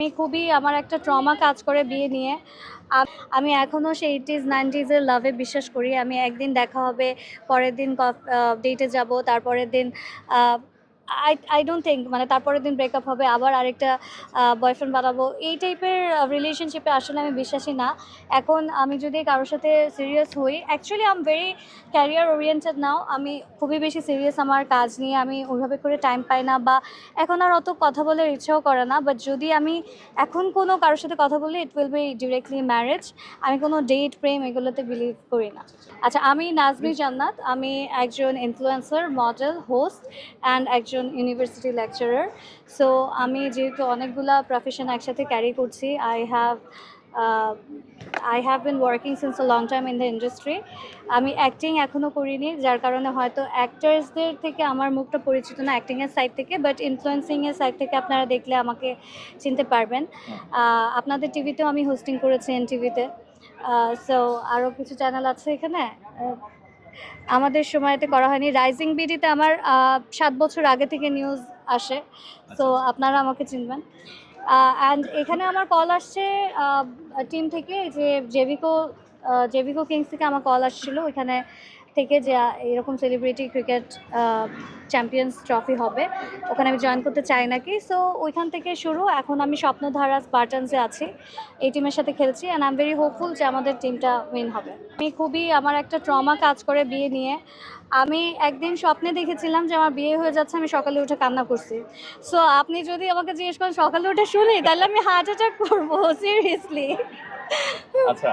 আমি খুবই, আমার একটা ট্রমা কাজ করে বিয়ে নিয়ে। আম- এখনও সেই এইটিজ নাইনটিজের লাভে বিশ্বাস করি। আমি একদিন দেখা হবে, পরের দিন ডেটে যাব, তারপরের দিন আই আই ডোন্ট থিঙ্ক মানে তারপরের দিন ব্রেকআপ হবে আবার আরেকটা বয়ফ্রেন্ড বানাবো। এই টাইপের রিলেশনশিপে আসলে আমি বিশ্বাসী না। এখন আমি যদি কারোর সাথে সিরিয়াস হই actually am very career oriented now আমি খুবই বেশি সিরিয়াস আমার কাজ নিয়ে আমি ওইভাবে করে টাইম পাই না বা এখন আর অত কথা বলে ইচ্ছাও করে না। বাট যদি আমি এখন কোনো কারোর সাথে কথা বলি it will be directly marriage আমি কোনো ডেট প্রেম এগুলোতে বিলিভ করি না। আচ্ছা আমি নাজমি জান্নাত। আমি একজন ইনফ্লুয়েন্সার মডেল হোস্ট অ্যান্ড একজন ইউনিভার্সিটি লেকচারার সো আমি যেহেতু অনেকগুলা প্রফেশন একসাথে ক্যারি করছি I have I have been working since a long time in the industry আমি অ্যাক্টিং এখনও করিনি, যার কারণে হয়তো অ্যাক্টার্সদের থেকে আমার মুখটা পরিচিত না অ্যাক্টিংয়ের সাইড থেকে বাট ইনফ্লুয়েন্সিংয়ের সাইড থেকে আপনারা দেখলে আমাকে চিনতে পারবেন। আপনাদের টিভিতেও আমি হোস্টিং করেছি এন টিভিতে সো আরও কিছু চ্যানেল আছে এখানে? আমাদের সময়তে করা হয়নি। রাইজিং বিডিতে আমার সাত বছর আগে থেকে নিউজ আসে। তো আপনারা আমাকে চিনবেন। অ্যান্ড এখানে আমার কল আসছে টিম থেকে যে জেভিকো জেভিকো কিংস থেকে আমার কল আসছিল। ওইখানে থেকে যে এরকম সেলিব্রিটি ক্রিকেট চ্যাম্পিয়ন্স ট্রফি হবে, ওখানে আমি জয়েন করতে চাই নাকি? সো ওইখান থেকে শুরু। এখন আমি স্বপ্নধারা স্পার্টানসে আছি, এই টিমের সাথে খেলছি and I am very hopeful যে আমাদের টিমটা উইন হবে। আমি খুবই, আমার একটা ট্রমা কাজ করে বিয়ে নিয়ে। আমি একদিন স্বপ্নে দেখেছিলাম যে আমার বিয়ে হয়ে যাচ্ছে, আমি সকালে উঠে কান্না করছি। সো আপনি যদি আমাকে জিজ্ঞেস করেন, সকালে উঠে শুনি, তাহলে আমি হার্ট অ্যাটাক করব সিরিয়াসলি আচ্ছা।